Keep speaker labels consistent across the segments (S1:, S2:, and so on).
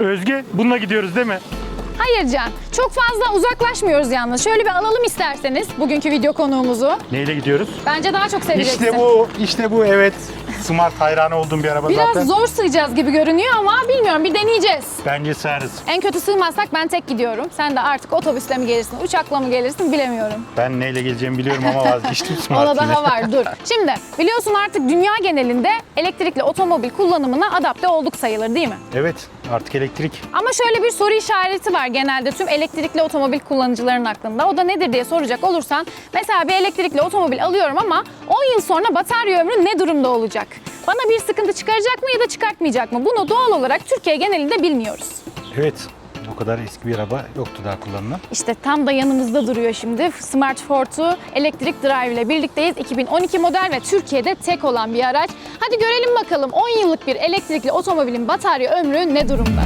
S1: Özge bununla gidiyoruz değil mi?
S2: Hayır Can. Çok fazla uzaklaşmıyoruz yalnız. Şöyle bir alalım isterseniz bugünkü video konuğumuzu.
S1: Neyle gidiyoruz?
S2: Bence daha çok seveceksin.
S1: İşte bu, işte bu evet. Smart hayranı olduğum bir araba
S2: Biraz
S1: zaten.
S2: zor sığacağız gibi görünüyor ama bilmiyorum bir deneyeceğiz.
S1: Bence sığarız.
S2: En kötü sığmazsak ben tek gidiyorum. Sen de artık otobüsle mi gelirsin, uçakla mı gelirsin bilemiyorum.
S1: Ben neyle geleceğimi biliyorum ama vazgeçtim Smart
S2: Ona daha var dur. Şimdi biliyorsun artık dünya genelinde elektrikli otomobil kullanımına adapte olduk sayılır değil mi?
S1: Evet artık elektrik.
S2: Ama şöyle bir soru işareti var genelde tüm elektrikli otomobil kullanıcılarının aklında. O da nedir diye soracak olursan mesela bir elektrikli otomobil alıyorum ama 10 yıl sonra batarya ömrü ne durumda olacak? Bana bir sıkıntı çıkaracak mı ya da çıkartmayacak mı? Bunu doğal olarak Türkiye genelinde bilmiyoruz.
S1: Evet o kadar eski bir araba yoktu daha kullanılan.
S2: İşte tam da yanımızda duruyor şimdi. Smart Fortwo Electric Drive ile birlikteyiz. 2012 model ve Türkiye'de tek olan bir araç. Hadi görelim bakalım 10 yıllık bir elektrikli otomobilin batarya ömrü ne durumda?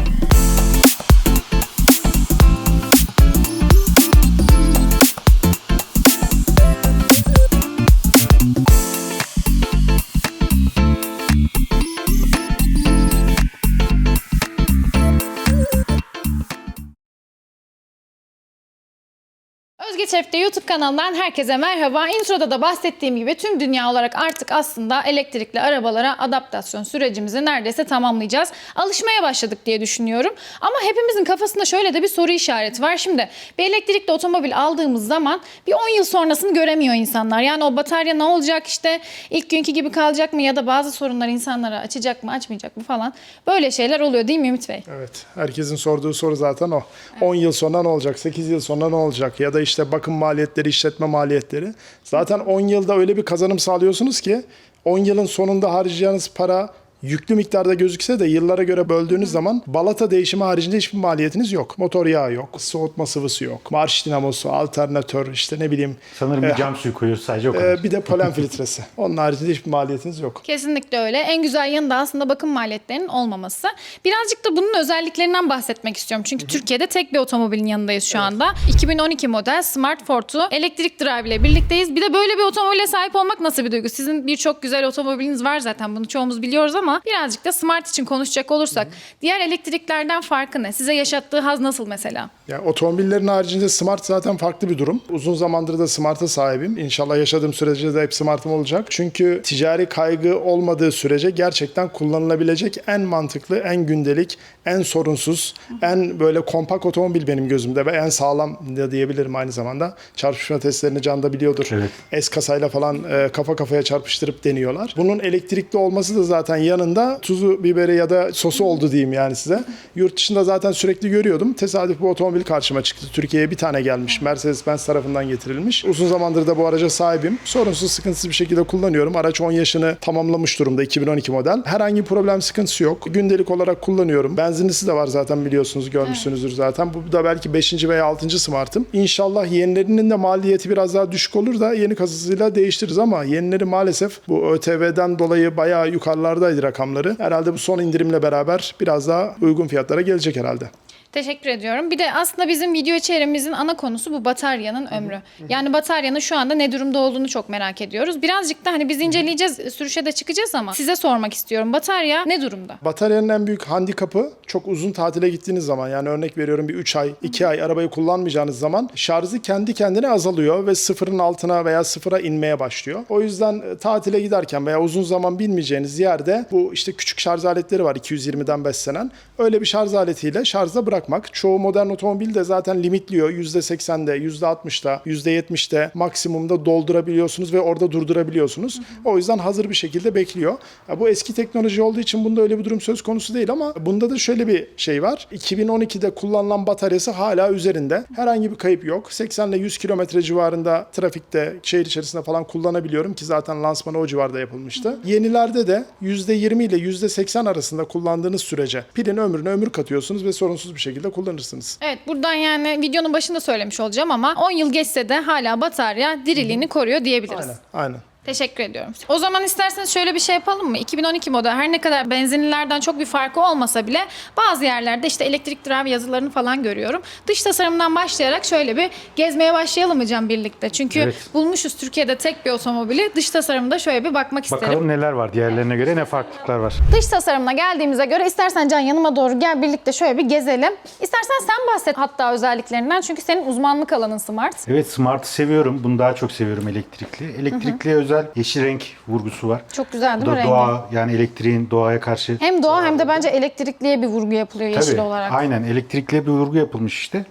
S2: Özge Çeft'te YouTube kanalından herkese merhaba. Introda da bahsettiğim gibi tüm dünya olarak artık aslında elektrikli arabalara adaptasyon sürecimizi neredeyse tamamlayacağız. Alışmaya başladık diye düşünüyorum. Ama hepimizin kafasında şöyle de bir soru işareti var. Şimdi bir elektrikli otomobil aldığımız zaman bir 10 yıl sonrasını göremiyor insanlar. Yani o batarya ne olacak işte ilk günkü gibi kalacak mı ya da bazı sorunlar insanlara açacak mı açmayacak mı falan. Böyle şeyler oluyor değil mi Ümit Bey?
S3: Evet. Herkesin sorduğu soru zaten o. 10 yıl sonra ne olacak? 8 yıl sonra ne olacak? Ya da işte bakım maliyetleri, işletme maliyetleri. Zaten 10 yılda öyle bir kazanım sağlıyorsunuz ki 10 yılın sonunda harcayacağınız para yüklü miktarda gözükse de yıllara göre böldüğünüz zaman balata değişimi haricinde hiçbir maliyetiniz yok. Motor yağı yok, soğutma sıvısı yok, marş dinamosu, alternatör, işte ne bileyim
S1: Sanırım bir
S3: e,
S1: cam suyu koyuyoruz sadece o kadar.
S3: e, bir de polen filtresi. Onun haricinde hiçbir maliyetiniz yok.
S2: Kesinlikle öyle. En güzel yanı da aslında bakım maliyetlerinin olmaması. Birazcık da bunun özelliklerinden bahsetmek istiyorum. Çünkü Türkiye'de tek bir otomobilin yanındayız şu anda. 2012 model Smart Fortwo Electric Drive ile birlikteyiz. Bir de böyle bir otomobile sahip olmak nasıl bir duygu? Sizin birçok güzel otomobiliniz var zaten. Bunu çoğumuz biliyoruz ama birazcık da Smart için konuşacak olursak diğer elektriklerden farkı ne? Size yaşattığı haz nasıl mesela?
S3: Ya otomobillerin haricinde Smart zaten farklı bir durum. Uzun zamandır da Smart'a sahibim. İnşallah yaşadığım sürece de hep Smart'ım olacak. Çünkü ticari kaygı olmadığı sürece gerçekten kullanılabilecek en mantıklı, en gündelik, en sorunsuz, en böyle kompakt otomobil benim gözümde ve en sağlam da diyebilirim aynı zamanda. Çarpışma testlerini Can da biliyordur.
S1: Evet.
S3: S kasayla falan e, kafa kafaya çarpıştırıp deniyorlar. Bunun elektrikli olması da zaten yanında tuzu, biberi ya da sosu oldu diyeyim yani size. Yurt dışında zaten sürekli görüyordum. Tesadüf bu otomobil karşıma çıktı. Türkiye'ye bir tane gelmiş. Mercedes-Benz tarafından getirilmiş. Uzun zamandır da bu araca sahibim. Sorunsuz, sıkıntısız bir şekilde kullanıyorum. Araç 10 yaşını tamamlamış durumda 2012 model. Herhangi bir problem sıkıntısı yok. Gündelik olarak kullanıyorum. Benzinlisi de var zaten biliyorsunuz, görmüşsünüzdür zaten. Bu da belki 5. veya 6. Smart'ım. İnşallah yenilerinin de maliyeti biraz daha düşük olur da yeni kasasıyla değiştiririz ama yenileri maalesef bu ÖTV'den dolayı bayağı yukarılardaydı rakamları. Herhalde bu son indirimle beraber biraz daha uygun fiyatlara gelecek herhalde.
S2: Teşekkür ediyorum. Bir de aslında bizim video içeriğimizin ana konusu bu bataryanın ömrü. Yani bataryanın şu anda ne durumda olduğunu çok merak ediyoruz. Birazcık da hani biz inceleyeceğiz, sürüşe de çıkacağız ama size sormak istiyorum. Batarya ne durumda?
S3: Bataryanın en büyük handikapı çok uzun tatile gittiğiniz zaman yani örnek veriyorum bir 3 ay 2 ay arabayı kullanmayacağınız zaman şarjı kendi kendine azalıyor ve sıfırın altına veya sıfıra inmeye başlıyor. O yüzden e, tatile giderken veya uzun zaman binmeyeceğiniz yerde bu işte küçük şarj aletleri var 220'den beslenen. Öyle bir şarj aletiyle şarjda bırakmak. Çoğu modern otomobil de zaten limitliyor. %80'de, %60'da, %70'de maksimumda doldurabiliyorsunuz ve orada durdurabiliyorsunuz. O yüzden hazır bir şekilde bekliyor. Ya bu eski teknoloji olduğu için bunda öyle bir durum söz konusu değil ama bunda da şöyle bir şey var. 2012'de kullanılan bataryası hala üzerinde. Herhangi bir kayıp yok. 80 ile 100 kilometre civarında trafikte, şehir içerisinde falan kullanabiliyorum ki zaten lansmanı o civarda yapılmıştı. Yenilerde de %20 ile %80 arasında kullandığınız sürece pilin ömrüne ömür katıyorsunuz ve sorunsuz bir şekilde kullanırsınız.
S2: Evet buradan yani videonun başında söylemiş olacağım ama 10 yıl geçse de hala batarya diriliğini koruyor diyebiliriz.
S3: Aynen, aynen.
S2: Teşekkür ediyorum. O zaman isterseniz şöyle bir şey yapalım mı? 2012 model her ne kadar benzinlilerden çok bir farkı olmasa bile bazı yerlerde işte elektrik drive yazılarını falan görüyorum. Dış tasarımdan başlayarak şöyle bir gezmeye başlayalım mı Can birlikte? Çünkü
S1: Evet.
S2: bulmuşuz Türkiye'de tek bir otomobili. Dış tasarımda şöyle bir bakmak isterim.
S1: Bakalım neler var diğerlerine göre ne farklılıklar var.
S2: Dış tasarımına geldiğimize göre istersen Can yanıma doğru gel birlikte şöyle bir gezelim. İstersen sen bahset hatta özelliklerinden çünkü senin uzmanlık alanın Smart.
S1: Evet Smart'ı seviyorum. Bunu daha çok seviyorum elektrikli. Elektrikliye özel yeşil renk vurgusu var.
S2: Çok güzel
S1: Bu
S2: değil mi
S1: da
S2: rengi?
S1: doğa yani elektriğin doğaya karşı
S2: Hem doğa hem de bence elektrikliye bir vurgu yapılıyor yeşil
S1: Tabii,
S2: olarak.
S1: Aynen elektrikli bir vurgu yapılmış işte.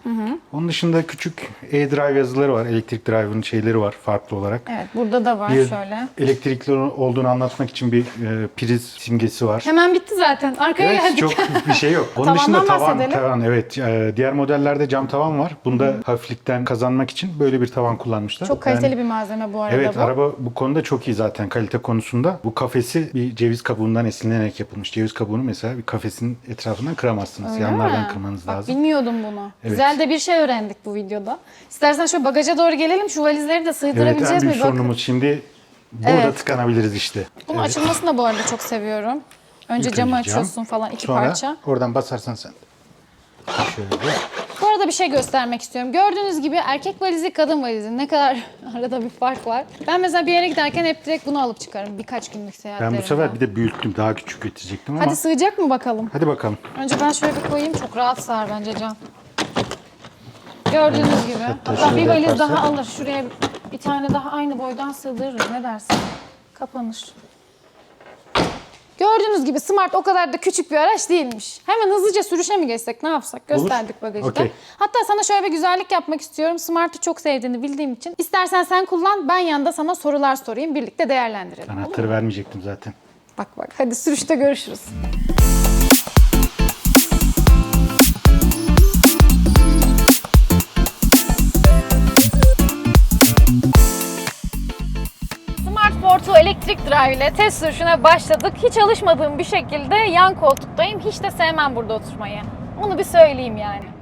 S1: Onun dışında küçük e-drive yazıları var. Elektrik drive'ın şeyleri var farklı olarak.
S2: Evet burada da var
S1: Bir
S2: şöyle.
S1: elektrikli olduğunu anlatmak için bir e, priz simgesi var.
S2: Hemen bitti zaten. Arkaya
S1: Evet
S2: geldik.
S1: çok bir şey yok. Onun dışında tavan,
S2: bahsedelim.
S1: tavan evet. E, diğer modellerde cam tavan var. Bunda hafiflikten kazanmak için böyle bir tavan kullanmışlar.
S2: Çok kaliteli
S1: Yani-
S2: bir malzeme bu arada
S1: Evet
S2: bu.
S1: araba bu konuda çok iyi zaten kalite konusunda. Bu kafesi bir ceviz kabuğundan esinlenerek yapılmış. Ceviz kabuğunu mesela bir kafesin etrafından kıramazsınız.
S2: Öyle
S1: Yanlardan
S2: mi?
S1: kırmanız
S2: Bak,
S1: lazım.
S2: Bilmiyordum bunu.
S1: Evet.
S2: Güzel de bir şey öğrendik bu videoda. İstersen şöyle bagaja doğru gelelim. Şu valizleri de
S1: Evet
S2: sığdırabileceğiz
S1: en
S2: mi? Bakın.
S1: sorunumuz şimdi burada
S2: Evet.
S1: tıkanabiliriz işte.
S2: Bunun
S1: Evet.
S2: açılmasını da bu arada çok seviyorum. Önce
S1: İlk
S2: camı açıyorsun falan iki
S1: Sonra
S2: parça.
S1: oradan basarsan sen. Şöyle.
S2: Bu arada bir şey göstermek istiyorum. Gördüğünüz gibi erkek valizi, kadın valizi ne kadar arada bir fark var. Ben mesela bir yere giderken hep direkt bunu alıp çıkarım birkaç günlük seyahatlerimde.
S1: Ben bu sefer bir de büyüttüm. Daha küçük getirecektim ama.
S2: Hadi sığacak mı bakalım?
S1: Hadi bakalım.
S2: Önce ben şöyle bir koyayım. Çok rahat sığar bence Can. Gördüğünüz gibi. Hatta bir valiz daha alır. Şuraya bir tane daha aynı boydan sığdırırız. Ne dersin? Kapanır. Gördüğünüz gibi Smart o kadar da küçük bir araç değilmiş. Hemen hızlıca sürüşe mi geçsek ne yapsak? Gösterdik bagajda.
S1: Okey.
S2: Hatta sana şöyle bir güzellik yapmak istiyorum. Smart'ı çok sevdiğini bildiğim için. İstersen sen kullan ben yanında sana sorular sorayım. Birlikte değerlendirelim.
S1: Anahtarı vermeyecektim zaten.
S2: Bak bak hadi sürüşte görüşürüz. Drive ile test sürüşüne başladık. Hiç alışmadığım bir şekilde yan koltuktayım. Hiç de sevmem burada oturmayı. Onu bir söyleyeyim yani.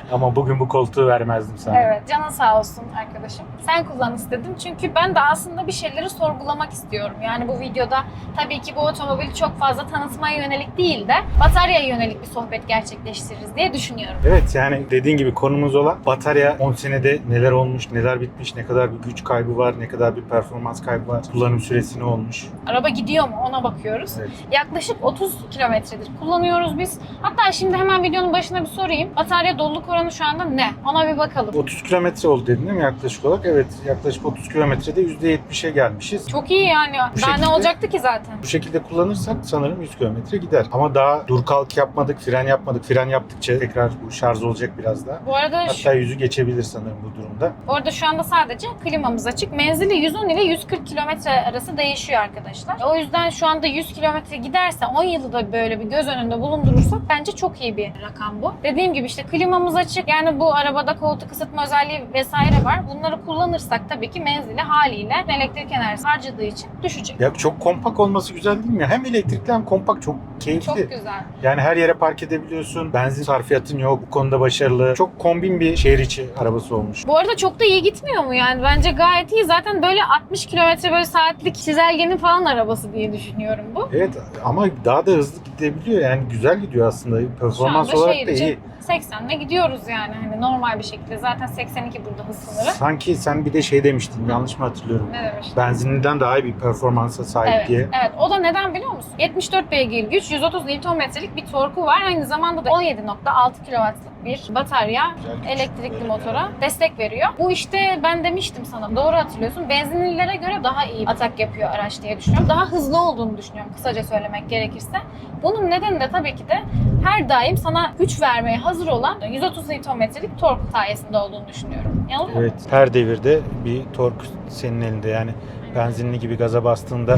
S1: Ama bugün bu koltuğu vermezdim sana.
S2: Evet, canın sağ olsun arkadaşım. Sen kullan istedim çünkü ben de aslında bir şeyleri sorgulamak istiyorum. Yani bu videoda tabii ki bu otomobili çok fazla tanıtmaya yönelik değil de bataryaya yönelik bir sohbet gerçekleştiririz diye düşünüyorum.
S1: Evet yani dediğin gibi konumuz olan batarya 10 senede neler olmuş, neler bitmiş, ne kadar bir güç kaybı var, ne kadar bir performans kaybı var, kullanım süresi ne olmuş.
S2: Araba gidiyor mu ona bakıyoruz.
S1: Evet.
S2: Yaklaşık 30 kilometredir kullanıyoruz biz. Hatta şimdi hemen videonun başına bir sorayım. Batarya doluluk oranı şu anda ne? Ona bir bakalım.
S1: 30 kilometre oldu dedin değil mi yaklaşık olarak? Evet yaklaşık 30 kilometrede %70'e gelmişiz.
S2: Çok iyi yani. Daha
S1: şekilde-
S2: ne olacaktı ki zaten?
S1: Bu şekilde kullanırsak sanırım 100 kilometre gider. Ama daha dur kalk yapmadık, fren yapmadık. Fren yaptıkça tekrar bu şarj olacak biraz daha.
S2: Bu arada şu-
S1: Hatta yüzü geçebilir sanırım bu durumda.
S2: Bu arada şu anda sadece klimamız açık. Menzili 110 ile 140 kilometre arası değişiyor arkadaşlar. O yüzden şu anda 100 kilometre giderse 10 yılı da böyle bir göz önünde bulundurursak bence çok iyi bir rakam bu. Dediğim gibi işte klimamız açık. Yani bu arabada koltuk ısıtma özelliği vesaire var. Bunları kullanırsak tabii ki menzili haliyle elektrik enerjisi harcadığı için düşecek.
S1: Ya çok kompakt olması güzel değil mi? Hem elektrikli hem kompakt çok keyifli.
S2: Çok güzel.
S1: Yani her yere park edebiliyorsun. Benzin sarfiyatın yok. Bu konuda başarılı. Çok kombin bir şehir içi arabası olmuş.
S2: Bu arada çok da iyi gitmiyor mu yani? Bence gayet iyi. Zaten böyle 60 kilometre böyle saatlik çizelgenin falan arabası diye düşünüyorum bu.
S1: Evet ama daha da hızlı gidebiliyor. Yani güzel gidiyor aslında. Performans olarak da iyi.
S2: 80'le gidiyoruz yani hani normal bir şekilde. Zaten 82 burada hız sınırı.
S1: Sanki sen bir de şey demiştin. Yanlış mı hatırlıyorum?
S2: Ne demiş?
S1: Benzinliden daha iyi bir performansa sahip
S2: Evet,
S1: diye.
S2: evet. O da neden biliyor musun? 74 beygir güç, 130 Nm'lik bir torku var. Aynı zamanda da 17.6 kW'lık bir batarya
S1: Güzel
S2: elektrikli motora destek veriyor. Bu işte ben demiştim sana doğru hatırlıyorsun. Benzinlilere göre daha iyi atak yapıyor araç diye düşünüyorum. Daha hızlı olduğunu düşünüyorum kısaca söylemek gerekirse. Bunun nedeni de tabii ki de her daim sana güç vermeye hazır olan 130 Nm'lik tork sayesinde olduğunu düşünüyorum. Yanılıyor?
S1: Evet, her devirde bir tork senin elinde. Yani benzinli gibi gaza bastığında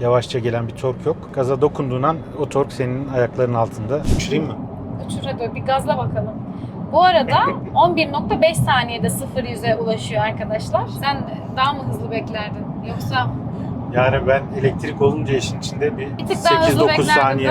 S1: yavaşça gelen bir tork yok. Gaza dokunduğun an o tork senin ayaklarının altında. Uçurayım mı?
S2: Uçur hadi bir gazla bakalım. Bu arada 11.5 saniyede 0-100'e ulaşıyor arkadaşlar. Sen daha mı hızlı beklerdin? Yoksa
S1: Yani ben elektrik olunca işin içinde bir
S2: bir tık daha hızlı
S1: 8-9
S2: beklerdin
S1: saniye.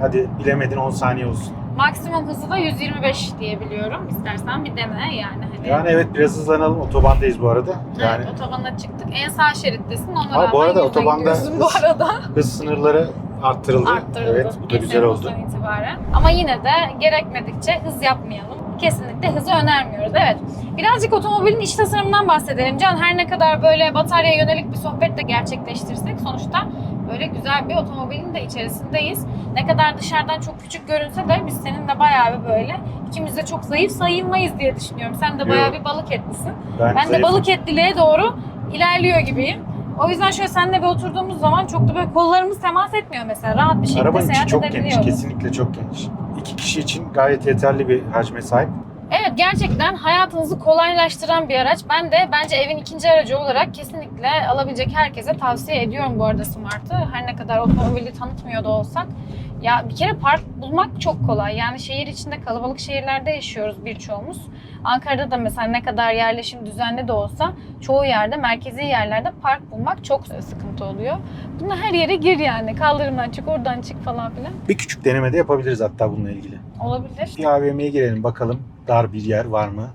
S1: Hadi bilemedin 10 saniye olsun.
S2: Maksimum hızı da 125 diye biliyorum. İstersen bir dene yani. Hani.
S1: Yani evet biraz hızlanalım. Otobandayız bu arada. Yani
S2: Evet, otobana çıktık. En sağ şerittesin. Ona
S1: Ama bu arada otobanda
S2: gidiyorsun bu
S1: hız-
S2: arada.
S1: hız sınırları arttırıldı.
S2: arttırıldı.
S1: Evet bu da güzel oldu.
S2: İtibaren. Ama yine de gerekmedikçe hız yapmayalım. Kesinlikle hızı önermiyoruz. Evet. Birazcık otomobilin iç tasarımından bahsedelim. Can her ne kadar böyle bataryaya yönelik bir sohbet de gerçekleştirsek sonuçta böyle güzel bir otomobilin de içerisindeyiz. Ne kadar dışarıdan çok küçük görünse de biz seninle bayağı bir böyle ikimiz de çok zayıf sayılmayız diye düşünüyorum. Sen de bayağı
S1: Yok.
S2: bir balık etlisin.
S1: Ben,
S2: Ben de balık etliliğe doğru ilerliyor gibiyim. O yüzden şöyle seninle bir oturduğumuz zaman çok da böyle kollarımız temas etmiyor mesela. Rahat bir şekilde
S1: Arabanın içi
S2: seyahat
S1: çok geniş.
S2: edebiliyoruz.
S1: Kesinlikle çok geniş. İki kişi için gayet yeterli bir hacme sahip.
S2: Evet gerçekten hayatınızı kolaylaştıran bir araç. Ben de bence evin ikinci aracı olarak kesinlikle alabilecek herkese tavsiye ediyorum bu arada Smart'ı. Her ne kadar otomobili tanıtmıyor da olsak. Ya bir kere park bulmak çok kolay. Yani şehir içinde kalabalık şehirlerde yaşıyoruz birçoğumuz. Ankara'da da mesela ne kadar yerleşim düzenli de olsa çoğu yerde, merkezi yerlerde park bulmak çok sıkıntı oluyor. Buna her yere gir yani. Kaldırımdan çık, oradan çık falan filan.
S1: Bir küçük deneme de yapabiliriz hatta bununla ilgili.
S2: Olabilir.
S1: Bir AVM'ye girelim bakalım dar bir yer var mı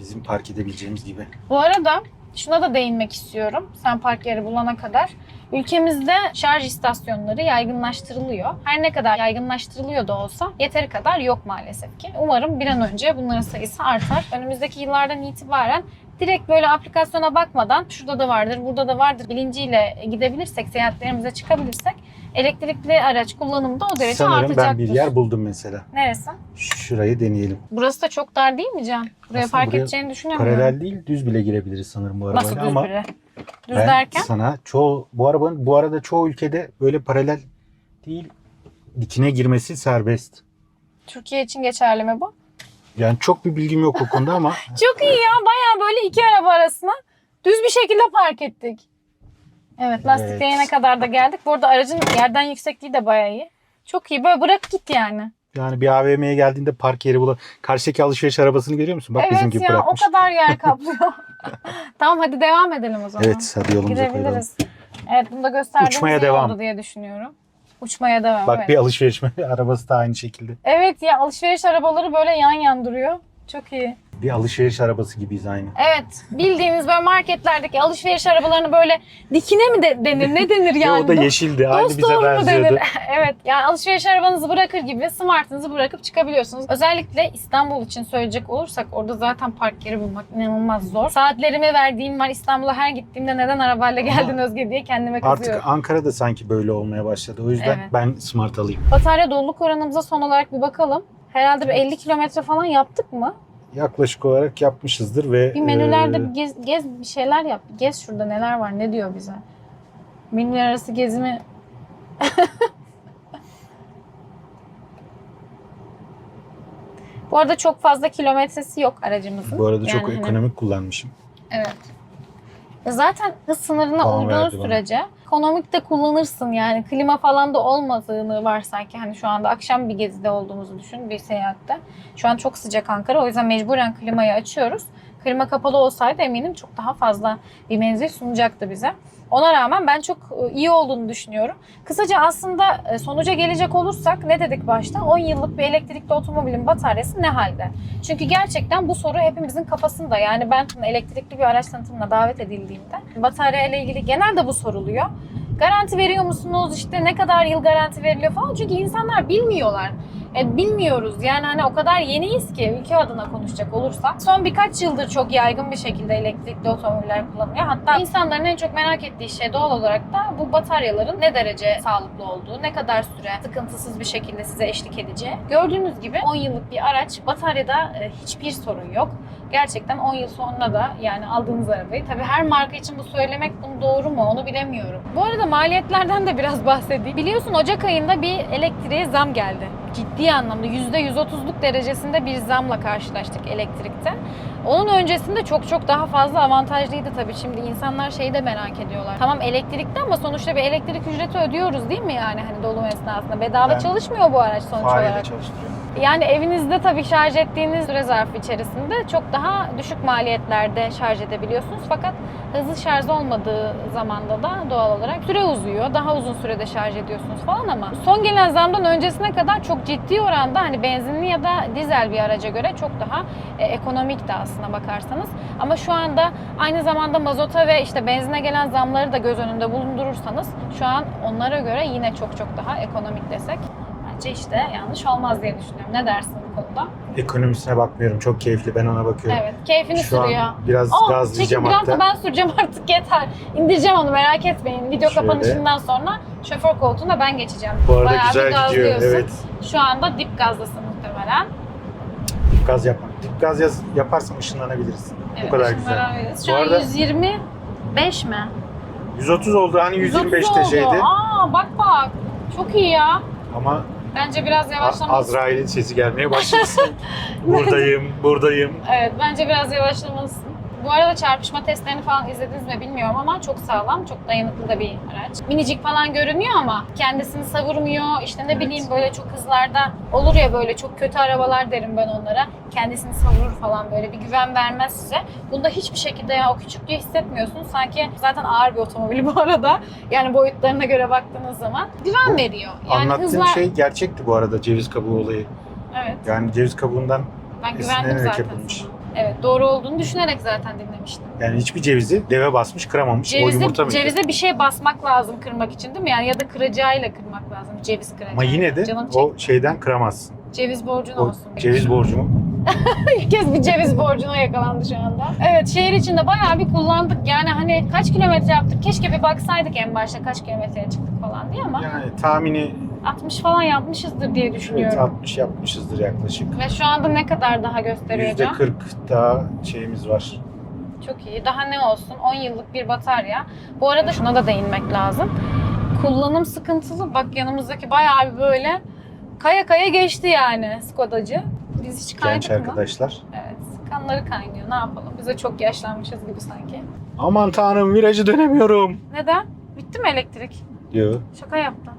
S1: bizim park edebileceğimiz gibi.
S2: Bu arada şuna da değinmek istiyorum. Sen park yeri bulana kadar. Ülkemizde şarj istasyonları yaygınlaştırılıyor. Her ne kadar yaygınlaştırılıyor da olsa yeteri kadar yok maalesef ki. Umarım bir an önce bunların sayısı artar. Önümüzdeki yıllardan itibaren direkt böyle aplikasyona bakmadan şurada da vardır, burada da vardır bilinciyle gidebilirsek, seyahatlerimize çıkabilirsek elektrikli araç kullanımı da o derece
S1: Sanırım
S2: artacaktır.
S1: ben bir yer buldum mesela.
S2: Neresi?
S1: Şurayı deneyelim.
S2: Burası da çok dar değil mi Can? Buraya
S1: Aslında
S2: park
S1: buraya
S2: edeceğini düşünemiyorum.
S1: Paralel değil düz bile girebiliriz sanırım bu arabayla
S2: Nasıl düz
S1: ama?
S2: Düz
S1: ben
S2: derken?
S1: sana çoğu bu arabanın bu arada çoğu ülkede böyle paralel değil dikine girmesi serbest.
S2: Türkiye için geçerli mi bu?
S1: Yani çok bir bilgim yok o konuda ama
S2: Çok iyi ya. Baya böyle iki araba arasına düz bir şekilde park ettik. Evet lastiklerine
S1: Evet.
S2: kadar da geldik. Bu arada aracın yerden yüksekliği de baya iyi. Çok iyi. Böyle bırak git yani.
S1: yani bir AVM'ye geldiğinde park yeri bulan karşıdaki alışveriş arabasını görüyor musun? Bak bizim
S2: evet
S1: gibi
S2: ya
S1: bırakmış.
S2: o kadar yer kaplıyor. tamam hadi devam edelim o zaman.
S1: Evet hadi yolumuza koyalım.
S2: Gidebiliriz. Evet bunu da gösterdiğimiz
S1: Uçmaya
S2: iyi
S1: devam.
S2: oldu diye düşünüyorum. Uçmaya devam.
S1: Bak
S2: evet.
S1: bir alışveriş arabası da aynı şekilde.
S2: Evet ya alışveriş arabaları böyle yan yan duruyor. Çok iyi.
S1: Bir alışveriş arabası gibiyiz aynı.
S2: Evet. Bildiğimiz böyle marketlerdeki alışveriş arabalarını böyle dikine mi de denir? Ne denir yani?
S1: o da yeşildi. Aynı
S2: Dost
S1: bize benziyordu.
S2: denir? evet. Yani alışveriş arabanızı bırakır gibi smartınızı bırakıp çıkabiliyorsunuz. Özellikle İstanbul için söyleyecek olursak orada zaten park yeri bulmak inanılmaz zor. Saatlerimi verdiğim var İstanbul'a her gittiğimde neden arabayla geldin Özge diye kendime kızıyorum.
S1: Artık Ankara'da sanki böyle olmaya başladı. O yüzden
S2: Evet.
S1: ben Smart alayım.
S2: Batarya doluluk oranımıza son olarak bir bakalım. Herhalde bir 50 kilometre falan yaptık mı?
S1: Yaklaşık olarak yapmışızdır ve
S2: Bir menülerde
S1: e,
S2: bir gez, gez bir şeyler yap. Gez şurada neler var ne diyor bize. Menüler arası gezimi Bu arada çok fazla kilometresi yok aracımızın.
S1: bu arada çok
S2: Yani hani-
S1: ekonomik kullanmışım.
S2: Evet. Zaten hız sınırına
S1: Puan
S2: uyduğu
S1: verdi bana.
S2: sürece ekonomik de kullanırsın yani. Klima falan da olmadığını varsayki hani şu anda akşam bir gezide olduğumuzu düşün bir seyahatte. Şu an çok sıcak Ankara o yüzden mecburen klimayı açıyoruz. Klima kapalı olsaydı eminim çok daha fazla bir menzil sunacaktı bize. Ona rağmen ben çok e, iyi olduğunu düşünüyorum. Kısaca aslında e, sonuca gelecek olursak ne dedik başta? 10 yıllık bir elektrikli otomobilin bataryası ne halde? Çünkü gerçekten bu soru hepimizin kafasında. Yani ben elektrikli bir araç tanıtımına davet edildiğimde batarya ile ilgili genelde bu soruluyor. Garanti veriyor musunuz? İşte ne kadar yıl garanti veriliyor falan. Çünkü insanlar bilmiyorlar. E, bilmiyoruz. Yani hani o kadar yeniyiz ki ülke adına konuşacak olursak. Son birkaç yıldır çok yaygın bir şekilde elektrikli otomobiller kullanılıyor. Hatta insanların en çok merak ettiği şey doğal olarak da bu bataryaların ne derece sağlıklı olduğu, ne kadar süre sıkıntısız bir şekilde size eşlik edeceği. Gördüğünüz gibi 10 yıllık bir araç bataryada e, hiçbir sorun yok. Gerçekten 10 yıl sonra da yani aldığınız arabayı tabii her marka için bu söylemek bunu doğru mu onu bilemiyorum. Bu arada maliyetlerden de biraz bahsedeyim. Biliyorsun Ocak ayında bir elektriğe zam geldi. Ciddi anlamda %130'luk derecesinde bir zamla karşılaştık elektrikte. Onun öncesinde çok çok daha fazla avantajlıydı tabii. Şimdi insanlar şeyi de merak ediyorlar. Tamam elektrikli ama sonuçta bir elektrik ücreti ödüyoruz değil mi yani hani dolum esnasında? Bedava
S1: Yani
S2: çalışmıyor bu araç sonuç olarak.
S1: çalıştırıyor.
S2: Yani evinizde tabii şarj ettiğiniz süre zarfı içerisinde çok daha düşük maliyetlerde şarj edebiliyorsunuz. Fakat hızlı şarj olmadığı zamanda da doğal olarak süre uzuyor. Daha uzun sürede şarj ediyorsunuz falan ama son gelen zamdan öncesine kadar çok ciddi oranda hani benzinli ya da dizel bir araca göre çok daha e, ekonomikti aslına bakarsanız. Ama şu anda aynı zamanda mazota ve işte benzine gelen zamları da göz önünde bulundurursanız şu an onlara göre yine çok çok daha ekonomik desek bence işte yanlış olmaz diye düşünüyorum. Ne dersin bu konuda?
S1: Ekonomisine bakmıyorum. Çok keyifli. Ben ona bakıyorum.
S2: Evet, keyfini
S1: Şu
S2: sürüyor.
S1: an biraz
S2: Oh,
S1: gazlayacağım hatta.
S2: ben süreceğim artık yeter. İndireceğim onu merak etmeyin. Video
S1: Şöyle.
S2: kapanışından sonra şoför koltuğuna ben geçeceğim.
S1: Bu arada
S2: Bayağı bir
S1: güzel gidiyor. Evet.
S2: Şu anda dip gazdasın muhtemelen.
S1: Dip gaz yapma. Dip gaz yaz, yaparsam ışınlanabiliriz.
S2: Evet,
S1: Bu kadar güzel.
S2: Şu
S1: Bu
S2: an
S1: arada-
S2: 125 mi?
S1: 130 oldu. Hani 125'te
S2: 130 oldu.
S1: şeydi.
S2: Aa bak bak. Çok iyi ya.
S1: Ama
S2: Bence biraz yavaşlamalısın.
S1: Azrail'in sesi gelmeye başlasın. buradayım, buradayım.
S2: Evet bence biraz yavaşlamalısın. Bu arada çarpışma testlerini falan izlediniz mi bilmiyorum ama çok sağlam, çok dayanıklı da bir araç. Minicik falan görünüyor ama kendisini savurmuyor. İşte ne
S1: Evet.
S2: bileyim böyle çok hızlarda olur ya böyle çok kötü arabalar derim ben onlara. Kendisini savurur falan böyle bir güven vermez size. Bunda hiçbir şekilde ya o küçüklüğü hissetmiyorsun. Sanki zaten ağır bir otomobil bu arada. Yani boyutlarına göre baktığınız zaman güven veriyor. Yani
S1: Anlattığım
S2: hızlar...
S1: şey gerçekti bu arada ceviz kabuğu olayı.
S2: Evet.
S1: Yani ceviz kabuğundan
S2: Ben güvendim zaten.
S1: yapılmış.
S2: sana. Evet doğru olduğunu düşünerek zaten dinlemiştim.
S1: Yani hiçbir cevizi deve basmış kıramamış. o
S2: Cevize,
S1: yumurta mıydı?
S2: cevize bir şey basmak lazım kırmak için değil mi? Yani ya da kıracağıyla kırmak lazım. Ceviz kıracağı.
S1: Ama yine de
S2: Canım
S1: o şeyden kıramazsın.
S2: çekti. ceviz borcun
S1: O
S2: olsun.
S1: ceviz borcumu.
S2: İlk kez bir ceviz borcuna yakalandı şu anda. Evet şehir içinde bayağı bir kullandık. Yani hani kaç kilometre yaptık? Keşke bir baksaydık en başta kaç kilometreye çıktık falan diye ama
S1: Yani tahmini
S2: 60 falan yapmışızdır diye
S1: evet,
S2: düşünüyorum.
S1: 60 yapmışızdır yaklaşık.
S2: Ve şu anda ne kadar daha gösteriyor Can?
S1: %40 daha şeyimiz var.
S2: Çok iyi. Daha ne olsun? 10 yıllık bir batarya. Bu arada şuna da değinmek lazım. Kullanım sıkıntılı. Bak yanımızdaki bayağı bir böyle kaya kaya geçti yani Skodacı. Biz hiç kaydık
S1: Genç
S2: mı?
S1: arkadaşlar.
S2: Evet. Kanları kaynıyor. Ne yapalım? Biz de çok yaşlanmışız gibi sanki.
S1: Aman tanrım virajı dönemiyorum.
S2: Neden? Bitti mi elektrik?
S1: Diyor.
S2: Şaka yaptım.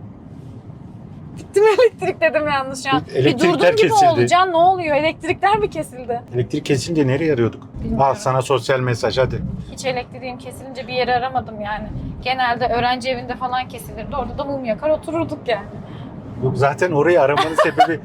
S2: Bitti mi elektrik dedim yanlış ya. Bir
S1: Elektrikler
S2: durdun gibi
S1: kesildi.
S2: Can ne oluyor? Elektrikler mi kesildi?
S1: Elektrik kesince nereye arıyorduk?
S2: Bilmiyorum.
S1: Al sana sosyal mesaj hadi.
S2: Hiç elektriğim kesilince bir yeri aramadım yani. Genelde öğrenci evinde falan kesilirdi. Orada da mum yakar otururduk yani.
S1: Bu zaten orayı aramanın sebebi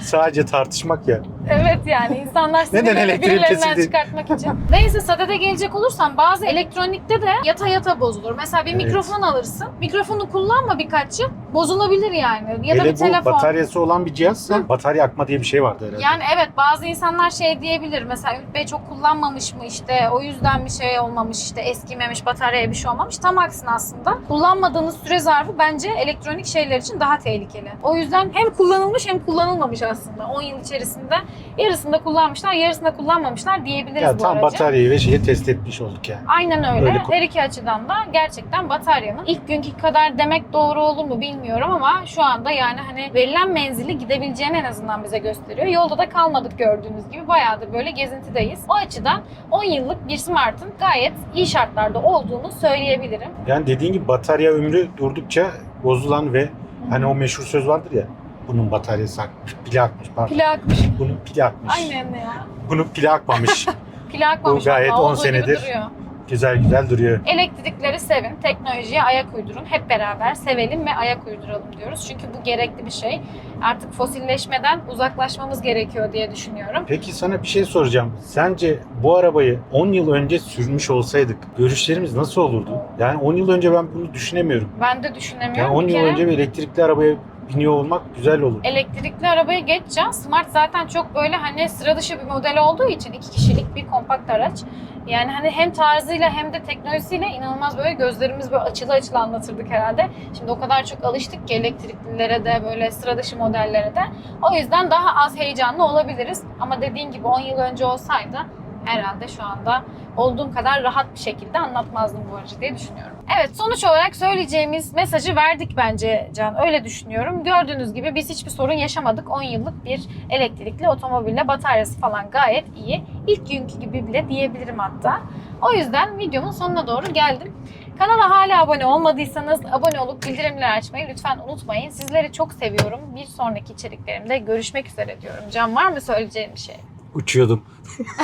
S1: sadece tartışmak ya.
S2: Evet yani insanlar sinirlerini
S1: elektriğim
S2: birilerinden
S1: kesildi?
S2: çıkartmak için. Neyse sadede gelecek olursam bazı elektronikte de yata yata bozulur. Mesela bir
S1: Evet.
S2: mikrofon alırsın. Mikrofonu kullanma birkaç yıl. Bozulabilir yani. Ya da
S1: Hele
S2: bir
S1: bu
S2: telefon.
S1: bataryası olan bir cihazsa batarya akma diye bir şey vardı herhalde.
S2: Yani evet bazı insanlar şey diyebilir. Mesela Ümit Bey çok kullanmamış mı işte o yüzden bir şey olmamış işte eskimemiş bataryaya bir şey olmamış. Tam aksine aslında kullanmadığınız süre zarfı bence elektronik şeyler için daha tehlikeli. O yüzden hem kullanılmış hem kullanılmamış aslında. 10 yıl içerisinde yarısında kullanmışlar yarısında kullanmamışlar diyebiliriz
S1: ya
S2: bu
S1: tam
S2: aracı.
S1: bataryayı ve şeyi test etmiş olduk yani.
S2: Aynen öyle.
S1: Öyle
S2: Her iki açıdan da gerçekten bataryanın ilk günkü kadar demek doğru olur mu bilmiyorum ama şu anda yani hani verilen menzili gidebileceğini en azından bize gösteriyor. Yolda da kalmadık gördüğünüz gibi. Bayağıdır böyle gezintideyiz. O açıdan 10 yıllık bir Smart'ın gayet iyi şartlarda olduğunu söyleyebilirim.
S1: Yani dediğin gibi batarya ömrü durdukça bozulan ve hani o meşhur söz vardır ya bunun bataryası akmış, pili akmış pardon.
S2: Pili akmış.
S1: Bunun pili akmış.
S2: Aynen ya.
S1: Bunun pili akmamış.
S2: Pili akmamış.
S1: Bu gayet
S2: ama
S1: 10
S2: olduğu gibi
S1: senedir.
S2: duruyor.
S1: Güzel güzel duruyor.
S2: Elektrikleri sevin, teknolojiye ayak uydurun. Hep beraber sevelim ve ayak uyduralım diyoruz. Çünkü bu gerekli bir şey. Artık fosilleşmeden uzaklaşmamız gerekiyor diye düşünüyorum.
S1: Peki sana bir şey soracağım. Sence bu arabayı 10 yıl önce sürmüş olsaydık görüşlerimiz nasıl olurdu? Yani 10 yıl önce ben bunu düşünemiyorum.
S2: Ben de düşünemiyorum.
S1: Yani 10
S2: Bir
S1: yıl
S2: kere
S1: önce bir elektrikli arabaya biniyor olmak güzel olur.
S2: Elektrikli arabaya geçeceğim. Smart zaten çok böyle hani sıra dışı bir model olduğu için iki kişilik bir kompakt araç. Yani hani hem tarzıyla hem de teknolojisiyle inanılmaz böyle gözlerimiz böyle açılı açılı anlatırdık herhalde. Şimdi o kadar çok alıştık ki elektriklilere de böyle sıra dışı modellere de. O yüzden daha az heyecanlı olabiliriz. Ama dediğin gibi 10 yıl önce olsaydı herhalde şu anda olduğum kadar rahat bir şekilde anlatmazdım bu aracı diye düşünüyorum. Evet sonuç olarak söyleyeceğimiz mesajı verdik bence Can. Öyle düşünüyorum. Gördüğünüz gibi biz hiçbir sorun yaşamadık. 10 yıllık bir elektrikli otomobille bataryası falan gayet iyi. İlk günkü gibi bile diyebilirim hatta. O yüzden videomun sonuna doğru geldim. Kanala hala abone olmadıysanız abone olup bildirimleri açmayı lütfen unutmayın. Sizleri çok seviyorum. Bir sonraki içeriklerimde görüşmek üzere diyorum. Can var mı söyleyeceğin bir şey?
S4: Uçuyordum.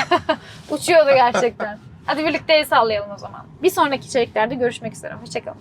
S2: Uçuyordu gerçekten. Hadi birlikte el sallayalım o zaman. Bir sonraki içeriklerde görüşmek üzere. Hoşçakalın.